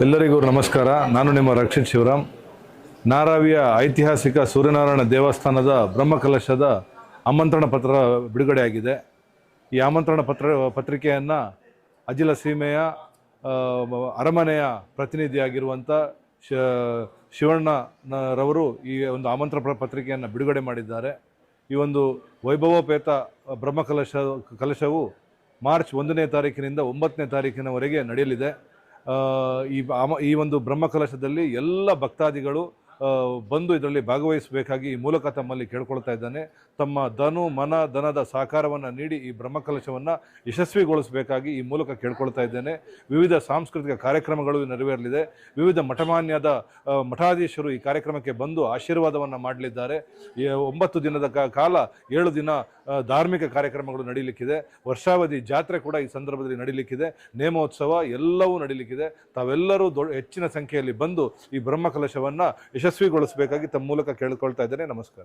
ಎಲ್ಲರಿಗೂ ನಮಸ್ಕಾರ. ನಾನು ನಿಮ್ಮ ರಕ್ಷಿತ್ ಶಿವರಾಮ್. ನಾರಾವಿಯ ಐತಿಹಾಸಿಕ ಸೂರ್ಯನಾರಾಯಣ ದೇವಸ್ಥಾನದ ಬ್ರಹ್ಮಕಲಶದ ಆಮಂತ್ರಣ ಪತ್ರ ಬಿಡುಗಡೆಯಾಗಿದೆ. ಈ ಆಮಂತ್ರಣ ಪತ್ರ, ಪತ್ರಿಕೆಯನ್ನು ಅಜಿಲ ಸೀಮೆಯ ಅರಮನೆಯ ಪ್ರತಿನಿಧಿಯಾಗಿರುವಂಥ ಶ ಶಿವಣ್ಣರವರು ಈ ಒಂದು ಆಮಂತ್ರಣ ಪತ್ರಿಕೆಯನ್ನು ಬಿಡುಗಡೆ ಮಾಡಿದ್ದಾರೆ. ಈ ಒಂದು ವೈಭವೋಪೇತ ಬ್ರಹ್ಮಕಲಶ, ಕಲಶವು ಮಾರ್ಚ್ ಒಂದನೇ ತಾರೀಕಿನಿಂದ ಒಂಬತ್ತನೇ ತಾರೀಕಿನವರೆಗೆ ನಡೆಯಲಿದೆ. ಈ ಈ ಒಂದು ಬ್ರಹ್ಮಕಲಶದಲ್ಲಿ ಎಲ್ಲ ಭಕ್ತಾದಿಗಳು ಬಂದು ಇದರಲ್ಲಿ ಭಾಗವಹಿಸಬೇಕಾಗಿ ಈ ಮೂಲಕ ತಮ್ಮಲ್ಲಿ ಕೇಳ್ಕೊಳ್ತಾ ಇದ್ದಾನೆ. ತಮ್ಮ ಧನು, ಮನ, ಧನದ ಸಹಕಾರವನ್ನು ನೀಡಿ ಈ ಬ್ರಹ್ಮಕಲಶವನ್ನು ಯಶಸ್ವಿಗೊಳಿಸಬೇಕಾಗಿ ಈ ಮೂಲಕ ಕೇಳ್ಕೊಳ್ತಾ ಇದ್ದೇನೆ. ವಿವಿಧ ಸಾಂಸ್ಕೃತಿಕ ಕಾರ್ಯಕ್ರಮಗಳು ನೆರವೇರಲಿದೆ. ವಿವಿಧ ಮಠಮಾನ್ಯದ ಮಠಾಧೀಶರು ಈ ಕಾರ್ಯಕ್ರಮಕ್ಕೆ ಬಂದು ಆಶೀರ್ವಾದವನ್ನು ಮಾಡಲಿದ್ದಾರೆ. ಒಂಬತ್ತು ದಿನದ ಕಾಲ ಏಳು ದಿನ ಧಾರ್ಮಿಕ ಕಾರ್ಯಕ್ರಮಗಳು ನಡೀಲಿಕ್ಕಿದೆ. ವರ್ಷಾವಧಿ ಜಾತ್ರೆ ಕೂಡ ಈ ಸಂದರ್ಭದಲ್ಲಿ ನಡೀಲಿಕ್ಕಿದೆ. ನೇಮೋತ್ಸವ ಎಲ್ಲವೂ ನಡೀಲಿಕ್ಕಿದೆ. ತಾವೆಲ್ಲರೂ ದೊಡ್ಡ ಹೆಚ್ಚಿನ ಸಂಖ್ಯೆಯಲ್ಲಿ ಬಂದು ಈ ಬ್ರಹ್ಮಕಲಶವನ್ನು ಯಶಸ್ವಿಗೊಳಿಸಬೇಕಾಗಿ ತಮ್ಮ ಮೂಲಕ ಕೇಳಿಕೊಳ್ತಾ ಇದ್ದೇನೆ. ನಮಸ್ಕಾರ.